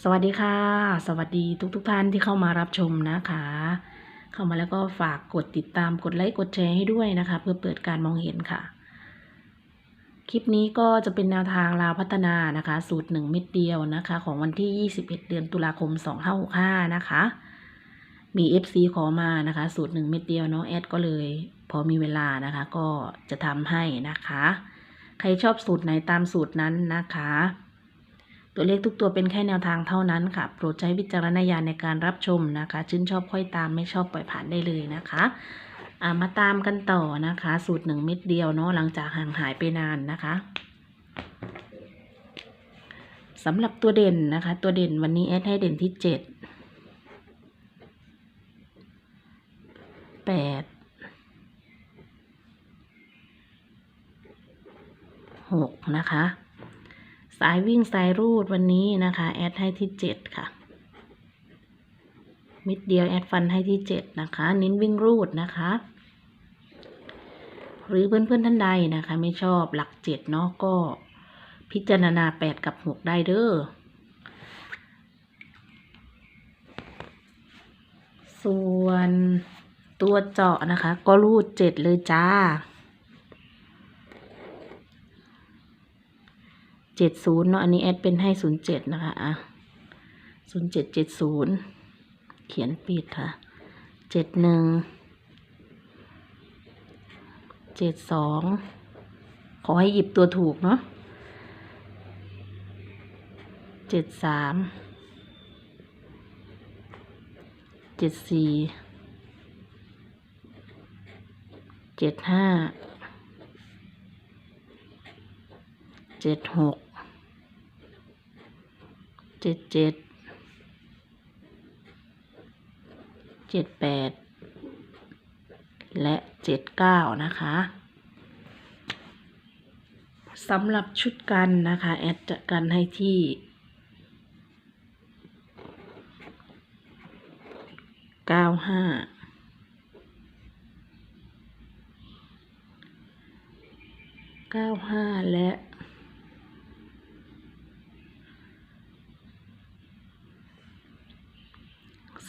สวัสดีค่ะ สวัสดีทุกทุกท่านที่เข้ามารับชมนะคะ เข้ามาแล้วก็ฝากกดติดตามกดไลค์กดแชร์ให้ด้วยนะคะ เพื่อเปิดการมองเห็นค่ะ คลิปนี้ก็จะเป็นแนวทางลาวพัฒนานะคะ สูตรหนึ่งเม็ดเดียวนะคะ ของวันที่ 21 เดือนตุลาคม 2565 นะคะ มี FC ขอมานะคะ สูตรหนึ่งเม็ดเดียวเนาะแอดก็เลย พอมีเวลานะคะ ก็จะทำให้นะคะ ใครชอบสูตรไหนตามสูตรนั้นนะคะ ตัวเลขทุกตัวเป็นแค่แนวทางเท่านั้นค่ะ โปรดใช้วิจารณญาณในการรับชมนะคะ ชื่นชอบค่อยตามไม่ชอบปล่อยผ่านได้เลยนะคะามาตามกันต่อนะคะ สูตรหนึ่งเม็ดเดียวเนาะหลังจากห่างหายไปนานนะคะสำหรับตัวเด่นนะคะ ตัวเด่นวันนี้แอดให้เด่นที่เจ็ดแปดหกนะคะ สายวิ่งสายรูดวันนี้นะคะ แอดให้ที่เจ็ดค่ะ มิดเดียวแอดฟันให้ที่เจ็ดนะคะ เน้นวิ่งรูดนะคะ หรือเพื่อนๆท่านใดนะคะ ไม่ชอบหลักเจ็ดเนาะก็พิจารณาแปดกับหกได้เด้อส่วนตัวเจาะนะคะ ก็รูดเจ็ดเลยจ้า จ็ดศูนย์เนาะอันนี้แอดเป็นให้ศูนย์เจ็ดนะคะอะศูนย์เจ็ดเจ็ดศูนย์เขียนปิดค่ะเจ็ดหนึ่งเจ็ดสองขอให้หยิบตัวถูกเนาะเจ็ดสามเจ็ดสี่เจ็ดห้าเจ็ดหก เจ็ดเจ็ดเจ็ดแปดและเจ็ดเก้านะคะสำหรับชุดกันนะคะ แอดจะกันให้ที่เก้าห้าเก้าห้าและ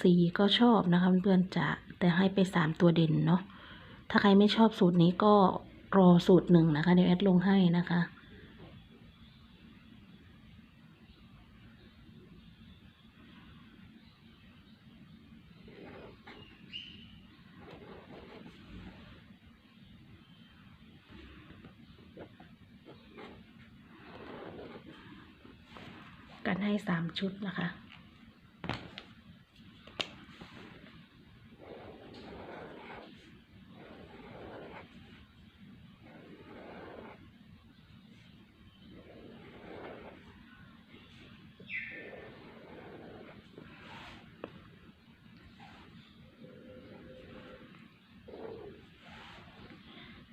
สีก็ชอบนะคะเพื่อนๆจะแต่ให้ไปสามตัวเด่นเนาะถ้าใครไม่ชอบสูตรนี้ก็รอสูตรหนึ่งนะคะเดี๋ยวแอดลงให้นะคะกันให้สามชุดนะคะ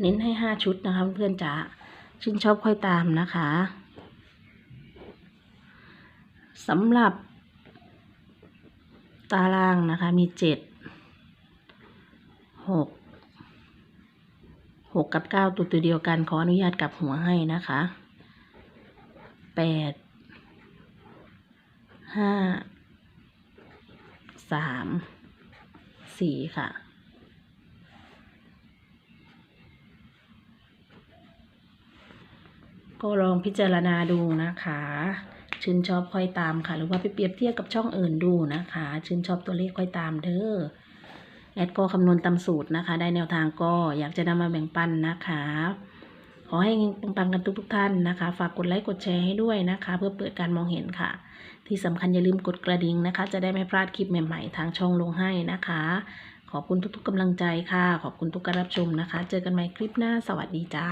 เน้นให้ห้าชุดนะคะเพื่อนจ๋าชื่นชอบค่อยตามนะคะสำหรับ ตารางนะคะมีเจ็ดหกหกกับเก้าตัวตัวเดียวกันขออนุญาตกลับหัวให้นะคะแปดห้าสามสี่ค่ะ ก็ลองพิจารณาดูนะคะ ชื่นชอบค่อยตามค่ะ หรือว่าไปเปรียบเทียบกับช่องอื่นดูนะคะ ชื่นชอบตัวเลขค่อยตามเด้อแอดก็คำนวณตามสูตรนะคะ ได้แนวทางก็อยากจะนำมาแบ่งปันนะคะ ขอให้ปังๆกันทุกๆท่านนะคะ ฝากกดไลค์กดแชร์ให้ด้วยนะคะ เพื่อเปิดการมองเห็นค่ะ ที่สำคัญอย่าลืมกดกระดิ่งนะคะ จะได้ไม่พลาดคลิปใหม่ๆ ทางช่องลงให้นะคะ ขอบคุณทุกๆกำลังใจค่ะ ขอบคุณทุกการรับชมนะคะ เจอกันใหม่คลิปหน้า สวัสดีจ้า